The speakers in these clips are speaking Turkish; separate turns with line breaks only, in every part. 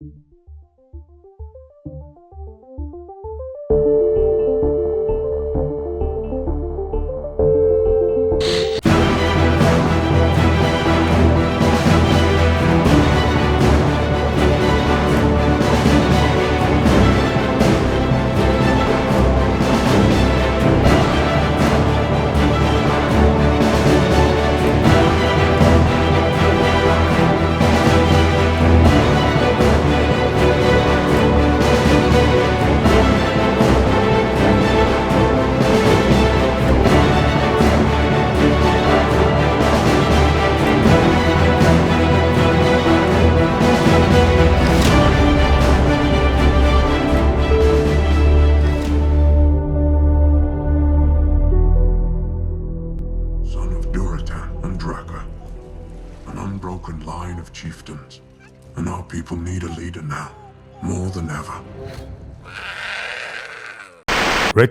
Thank you.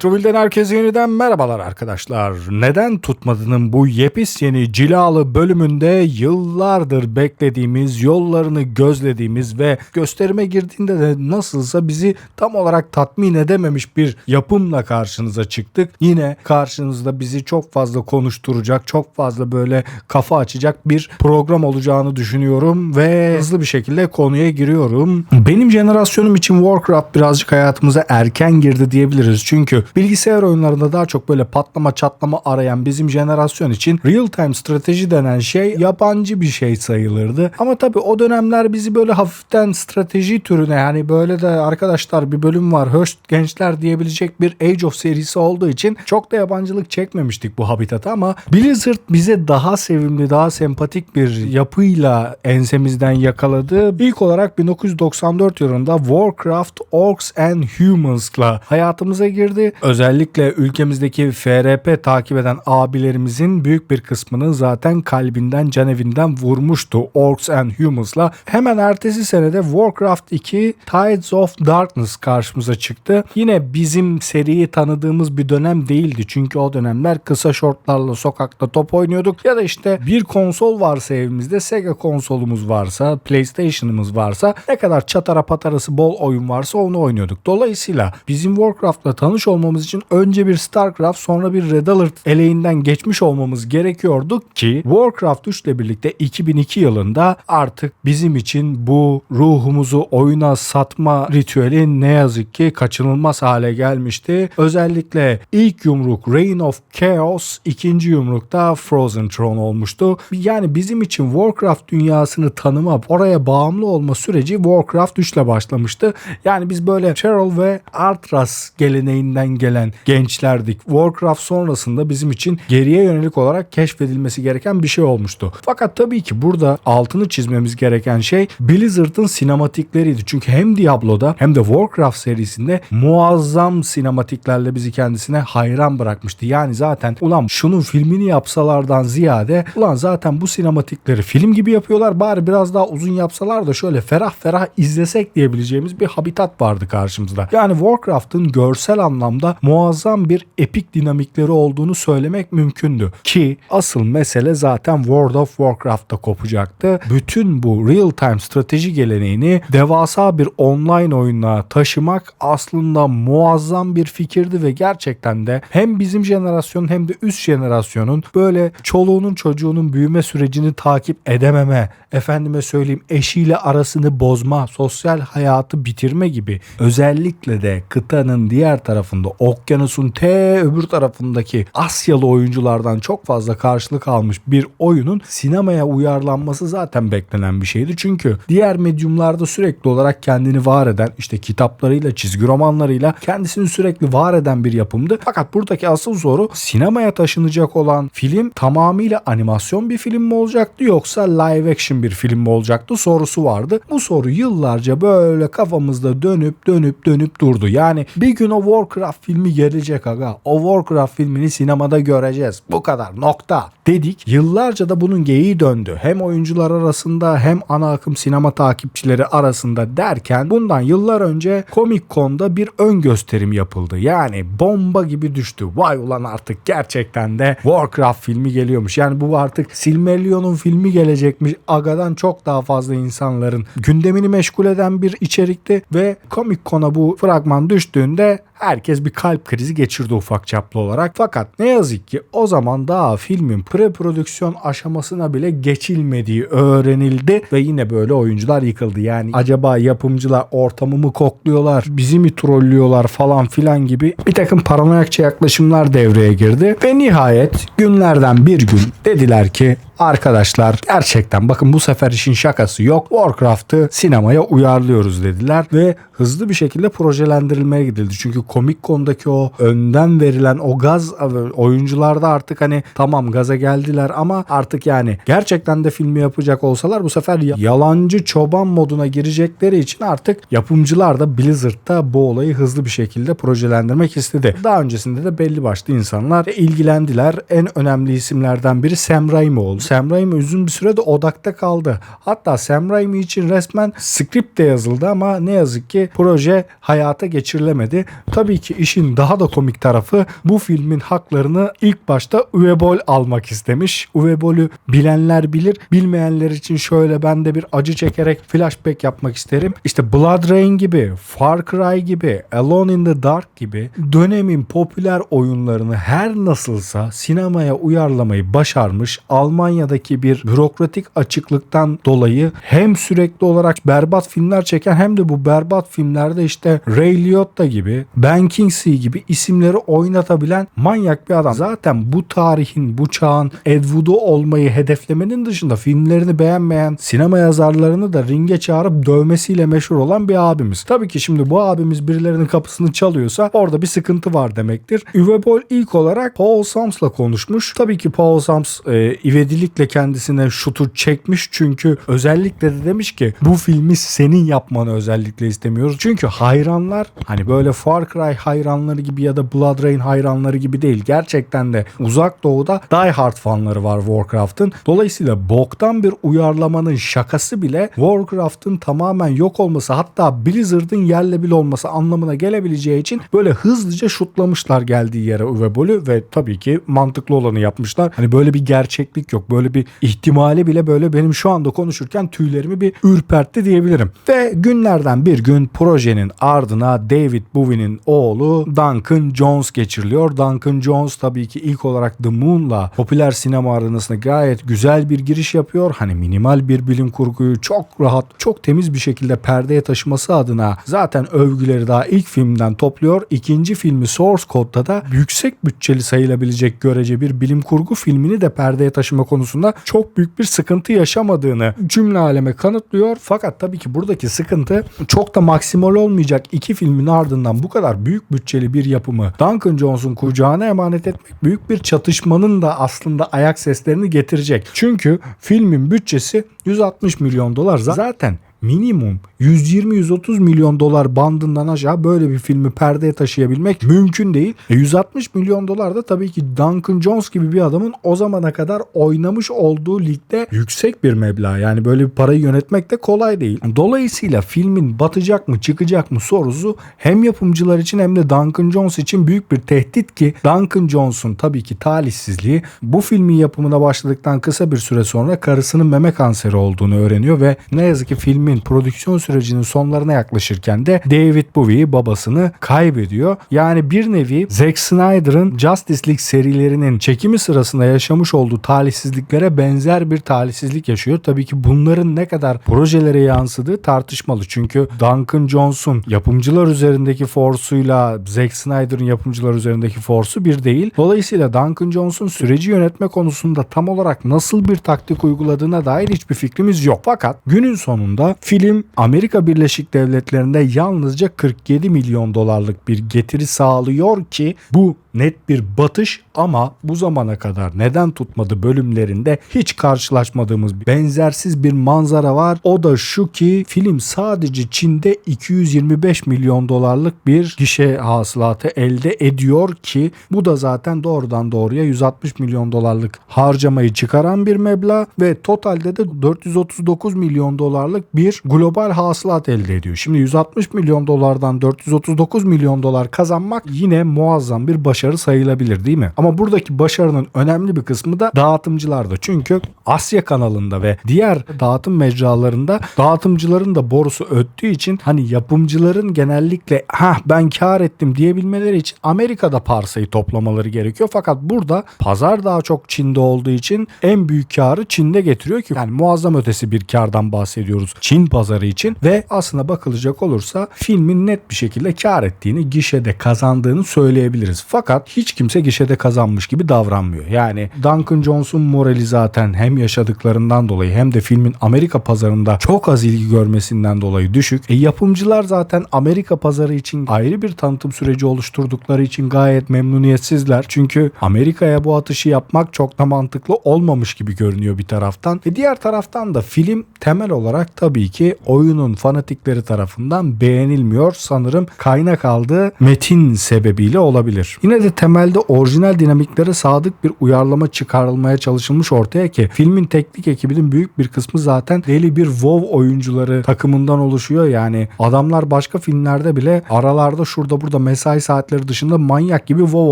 Retroville'den herkese yeniden merhabalar arkadaşlar. Neden tutmadığının bu yepis yeni cilalı bölümünde yıllardır beklediğimiz, yollarını gözlediğimiz ve gösterime girdiğinde de nasılsa bizi tam olarak tatmin edememiş bir yapımla karşınıza çıktık. Yine karşınızda bizi çok fazla konuşturacak, çok fazla böyle kafa açacak bir program olacağını düşünüyorum ve hızlı bir şekilde konuya giriyorum. Benim jenerasyonum için Warcraft birazcık hayatımıza erken girdi diyebiliriz. Çünkü bilgisayar oyunlarında daha çok böyle patlama çatlama arayan bizim jenerasyon için real time strateji denen şey yabancı bir şey sayılırdı. Ama tabii o dönemler bizi böyle hafiften strateji türüne yani böyle de arkadaşlar bir bölüm var hoş gençler diyebilecek bir Age of serisi olduğu için çok da yabancılık çekmemiştik bu habitata ama Blizzard bize daha sevimli daha sempatik bir yapıyla ensemizden yakaladı. İlk olarak 1994 yılında Warcraft Orcs and Humans'la hayatımıza girdi. Özellikle ülkemizdeki FRP takip eden abilerimizin büyük bir kısmını zaten kalbinden canevinden vurmuştu Orcs and Humans'la. Hemen ertesi senede Warcraft 2 Tides of Darkness karşımıza çıktı. Yine bizim seriyi tanıdığımız bir dönem değildi. Çünkü o dönemler kısa şortlarla sokakta top oynuyorduk. Ya da işte bir konsol varsa evimizde Sega konsolumuz varsa PlayStation'ımız varsa ne kadar çatara patarası bol oyun varsa onu oynuyorduk. Dolayısıyla bizim Warcraft'la tanış olmamız için önce bir StarCraft sonra bir Red Alert eleğinden geçmiş olmamız gerekiyordu ki Warcraft 3 ile birlikte 2002 yılında artık bizim için bu ruhumuzu oyuna satma ritüeli ne yazık ki kaçınılmaz hale gelmişti. Özellikle ilk yumruk Reign of Chaos, ikinci yumrukta Frozen Throne olmuştu. Yani bizim için Warcraft dünyasını tanıma, oraya bağımlı olma süreci Warcraft 3 ile başlamıştı. Yani biz böyle Cheryl ve Arthas geleneğinden gelen gençlerdik. Warcraft sonrasında bizim için geriye yönelik olarak keşfedilmesi gereken bir şey olmuştu. Fakat tabii ki burada altını çizmemiz gereken şey Blizzard'ın sinematikleriydi. Çünkü hem Diablo'da hem de Warcraft serisinde muazzam sinematiklerle bizi kendisine hayran bırakmıştı. Yani zaten ulan şunun filmini yapsalardan ziyade ulan zaten bu sinematikleri film gibi yapıyorlar bari biraz daha uzun yapsalar da şöyle ferah ferah izlesek diyebileceğimiz bir habitat vardı karşımızda. Yani Warcraft'ın görsel anlamda muazzam bir epik dinamikleri olduğunu söylemek mümkündü. Ki asıl mesele zaten World of Warcraft'ta kopacaktı. Bütün bu real time strateji geleneğini devasa bir online oyuna taşımak aslında muazzam bir fikirdi ve gerçekten de hem bizim jenerasyonun hem de üst jenerasyonun böyle çoluğunun çocuğunun büyüme sürecini takip edememe, efendime söyleyeyim eşiyle arasını bozma, sosyal hayatı bitirme gibi özellikle de kıtanın diğer tarafında okyanusun te öbür tarafındaki Asyalı oyunculardan çok fazla karşılık almış bir oyunun sinemaya uyarlanması zaten beklenen bir şeydi. Çünkü diğer medyumlarda sürekli olarak kendini var eden işte kitaplarıyla, çizgi romanlarıyla kendisini sürekli var eden bir yapımdı. Fakat buradaki asıl soru sinemaya taşınacak olan film tamamıyla animasyon bir film mi olacaktı yoksa live action bir film mi olacaktı sorusu vardı. Bu soru yıllarca böyle kafamızda dönüp dönüp dönüp durdu. Yani bir gün o Warcraft filmi gelecek aga. O Warcraft filmini sinemada göreceğiz. Bu kadar nokta dedik. Yıllarca da bunun geyiği döndü. Hem oyuncular arasında hem ana akım sinema takipçileri arasında derken bundan yıllar önce Comic Con'da bir ön gösterim yapıldı. Yani bomba gibi düştü. Vay ulan artık gerçekten de Warcraft filmi geliyormuş. Yani bu artık Silmarillion'un filmi gelecekmiş. Aga'dan çok daha fazla insanların gündemini meşgul eden bir içerikti ve Comic Con'a bu fragman düştüğünde herkes bir kalp krizi geçirdi ufak çaplı olarak. Fakat ne yazık ki o zaman daha filmin pre-prodüksiyon aşamasına bile geçilmediği öğrenildi ve yine böyle oyuncular yıkıldı. Yani acaba yapımcılar ortamı mı kokluyorlar, bizi mi trollüyorlar falan filan gibi bir takım paranoyakça yaklaşımlar devreye girdi. Ve nihayet günlerden bir gün dediler ki Arkadaşlar gerçekten bakın bu sefer işin şakası yok. Warcraft'ı sinemaya uyarlıyoruz dediler ve hızlı bir şekilde projelendirilmeye gidildi. Çünkü Comic Con'daki o önden verilen o gaz oyuncularda artık hani tamam gaza geldiler ama artık yani gerçekten de filmi yapacak olsalar bu sefer yalancı çoban moduna girecekleri için artık yapımcılar da Blizzard'da bu olayı hızlı bir şekilde projelendirmek istedi. Daha öncesinde de belli başlı insanlar ilgilendiler. En önemli isimlerden biri Sam Raimi oldu. Sam Raimi uzun bir sürede odakta kaldı. Hatta Sam Raimi için resmen script de yazıldı ama ne yazık ki proje hayata geçirilemedi. Tabii ki işin daha da komik tarafı bu filmin haklarını ilk başta Uwe almak istemiş. Uwe bilenler bilir. Bilmeyenler için şöyle ben de bir acı çekerek flashback yapmak isterim. İşte Blood Rain gibi, Far Cry gibi, Alone in the Dark gibi dönemin popüler oyunlarını her nasılsa sinemaya uyarlamayı başarmış Almanya Almanya'daki bir bürokratik açıklıktan dolayı hem sürekli olarak berbat filmler çeken hem de bu berbat filmlerde işte Ray Liotta gibi, Ben Kingsley gibi isimleri oynatabilen manyak bir adam. Zaten bu tarihin, bu çağın Ed Wood'u olmayı hedeflemenin dışında filmlerini beğenmeyen sinema yazarlarını da ringe çağırıp dövmesiyle meşhur olan bir abimiz. Tabii ki şimdi bu abimiz birilerinin kapısını çalıyorsa orada bir sıkıntı var demektir. Uwe Boll ilk olarak Paul Sams'la konuşmuş. Tabii ki Paul Sams e, ivedilik özellikle kendisine şutu çekmiş çünkü özellikle de demiş ki bu filmi senin yapmanı özellikle istemiyoruz. Çünkü hayranlar hani böyle Far Cry hayranları gibi ya da Blood Rain hayranları gibi değil. Gerçekten de uzak doğuda Die Hard fanları var Warcraft'ın. Dolayısıyla boktan bir uyarlamanın şakası bile Warcraft'ın tamamen yok olması hatta Blizzard'ın yerle bir olması anlamına gelebileceği için böyle hızlıca şutlamışlar geldiği yere Uwe ve tabii ki mantıklı olanı yapmışlar. Hani böyle bir gerçeklik yok. Böyle bir ihtimali bile böyle benim şu anda konuşurken tüylerimi bir ürpertti diyebilirim. Ve günlerden bir gün projenin ardına David Bowie'nin oğlu Duncan Jones geçiriliyor. Duncan Jones tabii ki ilk olarak The Moon'la popüler sinema aranasında gayet güzel bir giriş yapıyor. Hani minimal bir bilim kurguyu çok rahat, çok temiz bir şekilde perdeye taşıması adına zaten övgüleri daha ilk filmden topluyor. İkinci filmi Source Code'da da yüksek bütçeli sayılabilecek görece bir bilim kurgu filmini de perdeye taşıma konusunda konusunda çok büyük bir sıkıntı yaşamadığını cümle aleme kanıtlıyor. Fakat tabii ki buradaki sıkıntı çok da maksimal olmayacak iki filmin ardından bu kadar büyük bütçeli bir yapımı Duncan Jones'un kucağına emanet etmek büyük bir çatışmanın da aslında ayak seslerini getirecek. Çünkü filmin bütçesi 160 milyon dolar zaten minimum 120-130 milyon dolar bandından aşağı böyle bir filmi perdeye taşıyabilmek mümkün değil. E 160 milyon dolar da tabii ki Duncan Jones gibi bir adamın o zamana kadar oynamış olduğu ligde yüksek bir meblağ. Yani böyle bir parayı yönetmek de kolay değil. Dolayısıyla filmin batacak mı çıkacak mı sorusu hem yapımcılar için hem de Duncan Jones için büyük bir tehdit ki Duncan Jones'un tabii ki talihsizliği bu filmin yapımına başladıktan kısa bir süre sonra karısının meme kanseri olduğunu öğreniyor ve ne yazık ki filmin filmin prodüksiyon sürecinin sonlarına yaklaşırken de David Bowie babasını kaybediyor. Yani bir nevi Zack Snyder'ın Justice League serilerinin çekimi sırasında yaşamış olduğu talihsizliklere benzer bir talihsizlik yaşıyor. Tabii ki bunların ne kadar projelere yansıdığı tartışmalı. Çünkü Duncan Jones'un yapımcılar üzerindeki forsuyla Zack Snyder'ın yapımcılar üzerindeki forsu bir değil. Dolayısıyla Duncan Jones'un süreci yönetme konusunda tam olarak nasıl bir taktik uyguladığına dair hiçbir fikrimiz yok. Fakat günün sonunda film Amerika Birleşik Devletleri'nde yalnızca 47 milyon dolarlık bir getiri sağlıyor ki bu net bir batış ama bu zamana kadar neden tutmadı bölümlerinde hiç karşılaşmadığımız benzersiz bir manzara var. O da şu ki film sadece Çin'de 225 milyon dolarlık bir gişe hasılatı elde ediyor ki bu da zaten doğrudan doğruya 160 milyon dolarlık harcamayı çıkaran bir meblağ ve totalde de 439 milyon dolarlık bir global hasılat elde ediyor. Şimdi 160 milyon dolardan 439 milyon dolar kazanmak yine muazzam bir başarı sayılabilir değil mi? Ama buradaki başarının önemli bir kısmı da dağıtımcılarda. Çünkü Asya kanalında ve diğer dağıtım mecralarında dağıtımcıların da borusu öttüğü için hani yapımcıların genellikle ha ben kar ettim diyebilmeleri için Amerika'da parsayı toplamaları gerekiyor. Fakat burada pazar daha çok Çin'de olduğu için en büyük karı Çin'de getiriyor ki yani muazzam ötesi bir kardan bahsediyoruz Çin pazarı için ve aslına bakılacak olursa filmin net bir şekilde kar ettiğini gişede kazandığını söyleyebiliriz. Fakat hiç kimse gişede kazanmış gibi davranmıyor. Yani Duncan Jones'un morali zaten hem yaşadıklarından dolayı hem de filmin Amerika pazarında çok az ilgi görmesinden dolayı düşük. E yapımcılar zaten Amerika pazarı için ayrı bir tanıtım süreci oluşturdukları için gayet memnuniyetsizler. Çünkü Amerika'ya bu atışı yapmak çok da mantıklı olmamış gibi görünüyor bir taraftan. E diğer taraftan da film temel olarak tabii ki oyunun fanatikleri tarafından beğenilmiyor. Sanırım kaynak aldığı metin sebebiyle olabilir. Yine de temelde orijinal dinamiklere sadık bir uyarlama çıkarılmaya çalışılmış ortaya ki filmin teknik ekibinin büyük bir kısmı zaten deli bir WoW oyuncuları takımından oluşuyor. Yani adamlar başka filmlerde bile aralarda şurada burada mesai saatleri dışında manyak gibi WoW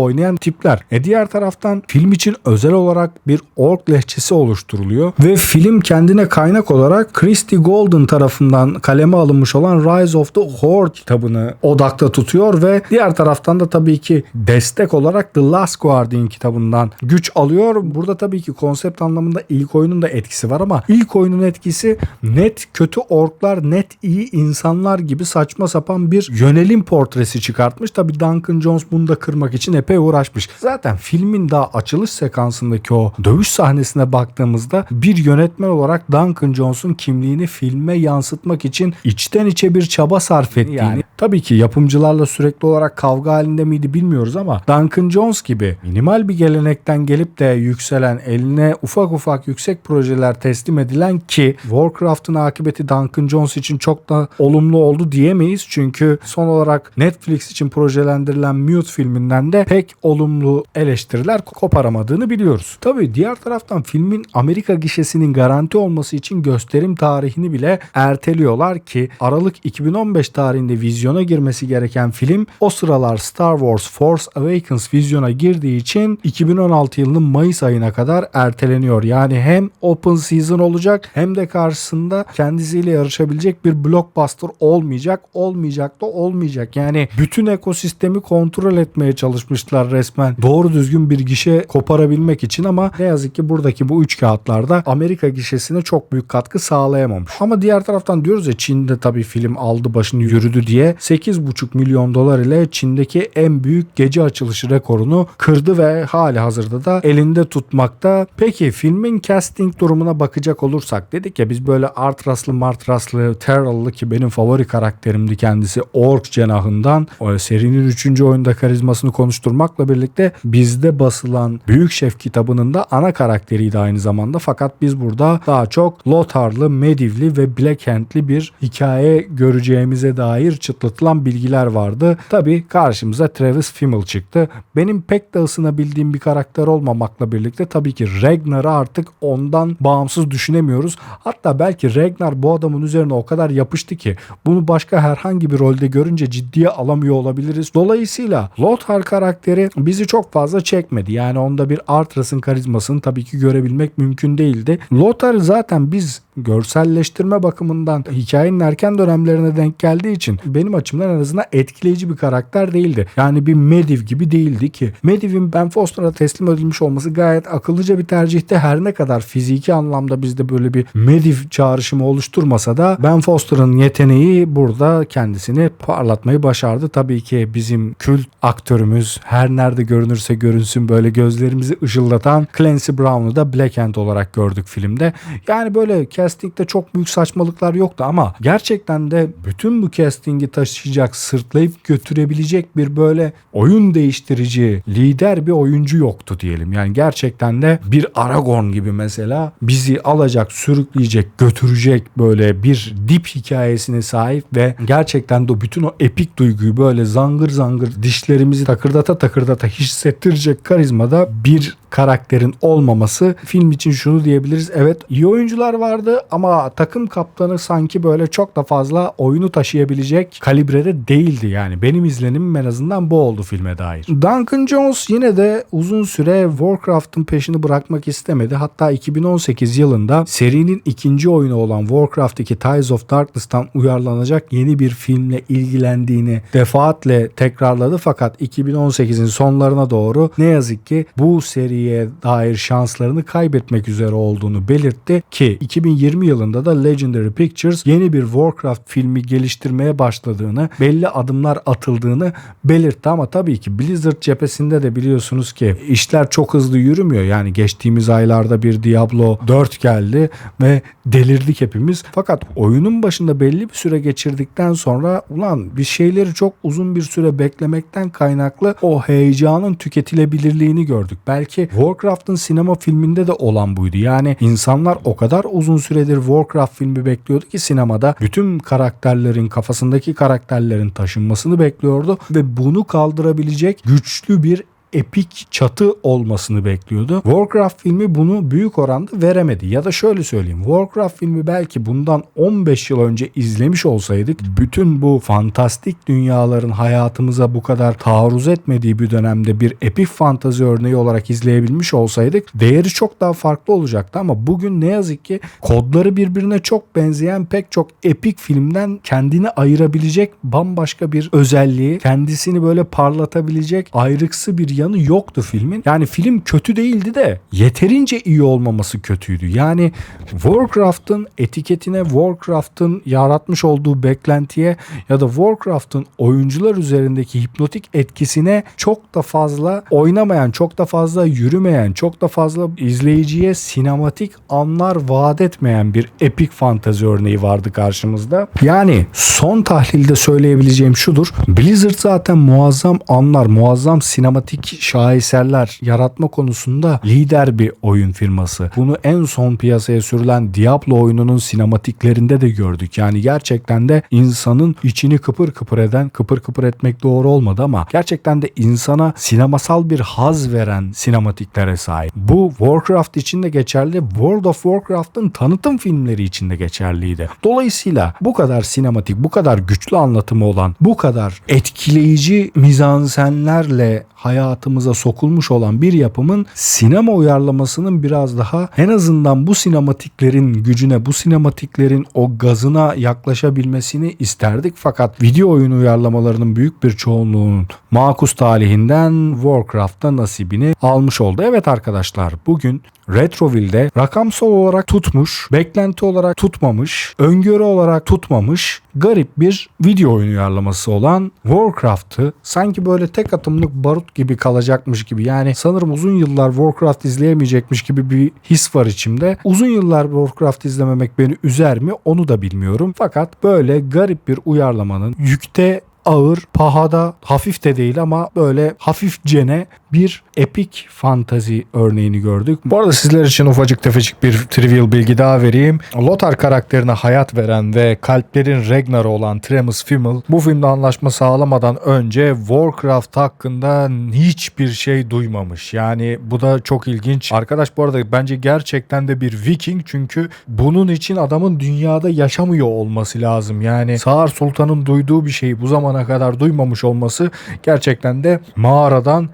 oynayan tipler. E diğer taraftan film için özel olarak bir ork lehçesi oluşturuluyor ve film kendine kaynak olarak Christy Golden tarafından kaleme alınmış olan Rise of the Horde kitabını odakta tutuyor ve diğer taraftan da tabii ki destek olarak The Last Guardian kitabından güç alıyor. Burada tabii ki konsept anlamında ilk oyunun da etkisi var ama ilk oyunun etkisi net kötü orklar, net iyi insanlar gibi saçma sapan bir yönelim portresi çıkartmış. Tabii Duncan Jones bunu da kırmak için epey uğraşmış. Zaten filmin daha açılış sekansındaki o dövüş sahnesine baktığımızda bir yönetmen olarak Duncan Jones'un kimliğini filme yansıtmak için içten içe bir çaba sarf ettiğini yani, tabii ki yapımcılarla sürekli olarak kavga halinde miydi bilmiyoruz ama Duncan Jones gibi minimal bir gelenekten gelip de yükselen eline ufak ufak yüksek projeler teslim edilen ki Warcraft'ın akıbeti Duncan Jones için çok da olumlu oldu diyemeyiz. Çünkü son olarak Netflix için projelendirilen Mute filminden de pek olumlu eleştiriler koparamadığını biliyoruz. Tabii diğer taraftan filmin Amerika gişesinin garanti olması için gösterim tarihini bile erteliyorlar ki Aralık 2015 tarihinde vizyona girmesi gereken film o sıralar Star Wars Force Awakens vizyona girdiği için 2016 yılının Mayıs ayına kadar erteleniyor. Yani hem open season olacak hem de karşısında kendisiyle yarışabilecek bir blockbuster olmayacak. Olmayacak da olmayacak. Yani bütün ekosistemi kontrol etmeye çalışmışlar resmen. Doğru düzgün bir gişe koparabilmek için ama ne yazık ki buradaki bu üç kağıtlarda Amerika gişesine çok büyük katkı sağlayamamış. Ama diğer taraftan diyoruz ya Çin'de tabii film aldı başını yürüdü diye 8,5 milyon dolar ile Çin'deki en büyük gece açılışı rekorunu kırdı ve hali hazırda da elinde tutmakta. Peki filmin casting durumuna bakacak olursak dedik ya biz böyle Artraslı Martraslı Terrell'lı ki benim favori karakterimdi kendisi Ork cenahından o serinin 3. oyunda karizmasını konuşturmakla birlikte bizde basılan Büyük Şef kitabının da ana karakteriydi aynı zamanda fakat biz burada daha çok Lothar'lı, Medivli ve Blackhand'li bir hikaye göreceğimize dair çıtlatılan bilgiler vardı. Tabi karşımıza Travis Fimmel çıktı. Benim pek de ısınabildiğim bir karakter olmamakla birlikte tabii ki Ragnar'ı artık ondan bağımsız düşünemiyoruz. Hatta belki Ragnar bu adamın üzerine o kadar yapıştı ki bunu başka herhangi bir rolde görünce ciddiye alamıyor olabiliriz. Dolayısıyla Lothar karakteri bizi çok fazla çekmedi. Yani onda bir Artras'ın karizmasını tabii ki görebilmek mümkün değildi. Lothar zaten biz görselleştirme bakımından hikayenin erken dönemlerine denk geldiği için benim açımdan en azından etkileyici bir karakter değildi. Yani bir Mediv gibi değildi ki. Mediv'in Ben Foster'a teslim edilmiş olması gayet akıllıca bir tercihti. Her ne kadar fiziki anlamda bizde böyle bir Mediv çağrışımı oluşturmasa da Ben Foster'ın yeteneği burada kendisini parlatmayı başardı. Tabii ki bizim kült aktörümüz her nerede görünürse görünsün böyle gözlerimizi ışıldatan Clancy Brown'u da Black Hand olarak gördük filmde. Yani böyle castingde çok büyük saçmalıklar yoktu ama gerçekten de bütün bu castingi taşıyacak, sırtlayıp götürebilecek bir böyle oyun değiştirici, lider bir oyuncu yoktu diyelim. Yani gerçekten de bir Aragorn gibi mesela bizi alacak, sürükleyecek, götürecek böyle bir dip hikayesine sahip ve gerçekten de bütün o epik duyguyu böyle zangır zangır dişlerimizi takırdata takırdata hissettirecek karizmada bir karakterin olmaması film için şunu diyebiliriz. Evet iyi oyuncular vardı ama takım kaptanı sanki böyle çok da fazla oyunu taşıyabilecek kalibrede değildi yani. Benim izlenimim en azından bu oldu filme dair. Duncan Jones yine de uzun süre Warcraft'ın peşini bırakmak istemedi. Hatta 2018 yılında serinin ikinci oyunu olan Warcraft 2 Ties of Darkness'tan uyarlanacak yeni bir filmle ilgilendiğini defaatle tekrarladı. Fakat 2018'in sonlarına doğru ne yazık ki bu seriye dair şanslarını kaybetmek üzere olduğunu belirtti ki 2020 yılında da Legendary Pictures yeni bir Warcraft filmi geliştirmeye başladığını, belli adımlar atıldığını belirtti ama tabii ki Blizzard cephesinde de biliyorsunuz ki işler çok hızlı yürümüyor. Yani geçtiğimiz aylarda bir Diablo 4 geldi ve delirdik hepimiz. Fakat oyunun başında belli bir süre geçirdikten sonra ulan bir şeyleri çok uzun bir süre beklemekten kaynaklı o heyecanın tüketilebilirliğini gördük. Belki Warcraft'ın sinema filminde de olan buydu. Yani insanlar o kadar uzun süredir Warcraft filmi bekliyordu ki sinemada bütün karakterlerin kafasındaki karakterlerin taşınmasını bekliyordu ve bunu kaldırabilecek güçlü bir epik çatı olmasını bekliyordu. Warcraft filmi bunu büyük oranda veremedi. Ya da şöyle söyleyeyim. Warcraft filmi belki bundan 15 yıl önce izlemiş olsaydık bütün bu fantastik dünyaların hayatımıza bu kadar taarruz etmediği bir dönemde bir epik fantazi örneği olarak izleyebilmiş olsaydık değeri çok daha farklı olacaktı ama bugün ne yazık ki kodları birbirine çok benzeyen pek çok epik filmden kendini ayırabilecek bambaşka bir özelliği, kendisini böyle parlatabilecek ayrıksı bir yanı yoktu filmin. Yani film kötü değildi de yeterince iyi olmaması kötüydü. Yani Warcraft'ın etiketine, Warcraft'ın yaratmış olduğu beklentiye ya da Warcraft'ın oyuncular üzerindeki hipnotik etkisine çok da fazla oynamayan, çok da fazla yürümeyen, çok da fazla izleyiciye sinematik anlar vaat etmeyen bir epik fantazi örneği vardı karşımızda. Yani son tahlilde söyleyebileceğim şudur. Blizzard zaten muazzam anlar, muazzam sinematik şaheserler yaratma konusunda lider bir oyun firması. Bunu en son piyasaya sürülen Diablo oyununun sinematiklerinde de gördük. Yani gerçekten de insanın içini kıpır kıpır eden, kıpır kıpır etmek doğru olmadı ama gerçekten de insana sinemasal bir haz veren sinematiklere sahip. Bu Warcraft için de geçerli, World of Warcraft'ın tanıtım filmleri için de geçerliydi. Dolayısıyla bu kadar sinematik, bu kadar güçlü anlatımı olan, bu kadar etkileyici mizansenlerle hayatımıza sokulmuş olan bir yapımın sinema uyarlamasının biraz daha en azından bu sinematiklerin gücüne, bu sinematiklerin o gazına yaklaşabilmesini isterdik. Fakat video oyun uyarlamalarının büyük bir çoğunluğunun makus talihinden Warcraft'ta nasibini almış oldu. Evet arkadaşlar bugün Retroville'de rakamsal olarak tutmuş, beklenti olarak tutmamış, öngörü olarak tutmamış garip bir video oyun uyarlaması olan Warcraft'ı sanki böyle tek atımlık barut gibi kalacakmış gibi yani sanırım uzun yıllar Warcraft izleyemeyecekmiş gibi bir his var içimde. Uzun yıllar Warcraft izlememek beni üzer mi onu da bilmiyorum. Fakat böyle garip bir uyarlamanın yükte ağır, pahada, hafif de değil ama böyle hafifcene bir epik fantazi örneğini gördük. Bu arada sizler için ufacık tefecik bir trivial bilgi daha vereyim. Lothar karakterine hayat veren ve kalplerin Ragnar'ı olan Tremus Fimmel bu filmde anlaşma sağlamadan önce Warcraft hakkında hiçbir şey duymamış. Yani bu da çok ilginç. Arkadaş bu arada bence gerçekten de bir Viking çünkü bunun için adamın dünyada yaşamıyor olması lazım. Yani Sağır Sultan'ın duyduğu bir şeyi bu zamana kadar duymamış olması gerçekten de mağaradan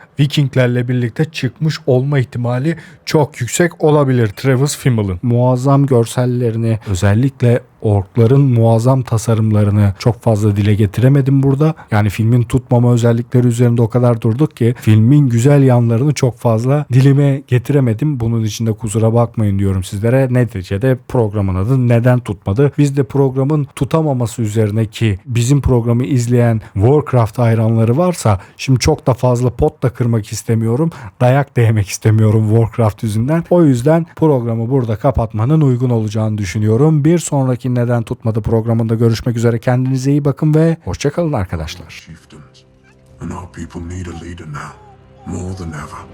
Vikinglerle birlikte çıkmış olma ihtimali çok yüksek olabilir Travis Fimmel'ın. Muazzam görsellerini özellikle orkların muazzam tasarımlarını çok fazla dile getiremedim burada. Yani filmin tutmama özellikleri üzerinde o kadar durduk ki filmin güzel yanlarını çok fazla dilime getiremedim. Bunun için de kusura bakmayın diyorum sizlere. Neticede programın adı neden tutmadı? Biz de programın tutamaması üzerine ki bizim programı izleyen Warcraft hayranları varsa şimdi çok da fazla pot da kırmak istemiyorum. Dayak da yemek istemiyorum Warcraft Beylikdüzü'nden. O yüzden programı burada kapatmanın uygun olacağını düşünüyorum. Bir sonraki Neden Tutmadı programında görüşmek üzere. Kendinize iyi bakın ve hoşçakalın arkadaşlar.
And our people need a leader now, more than ever.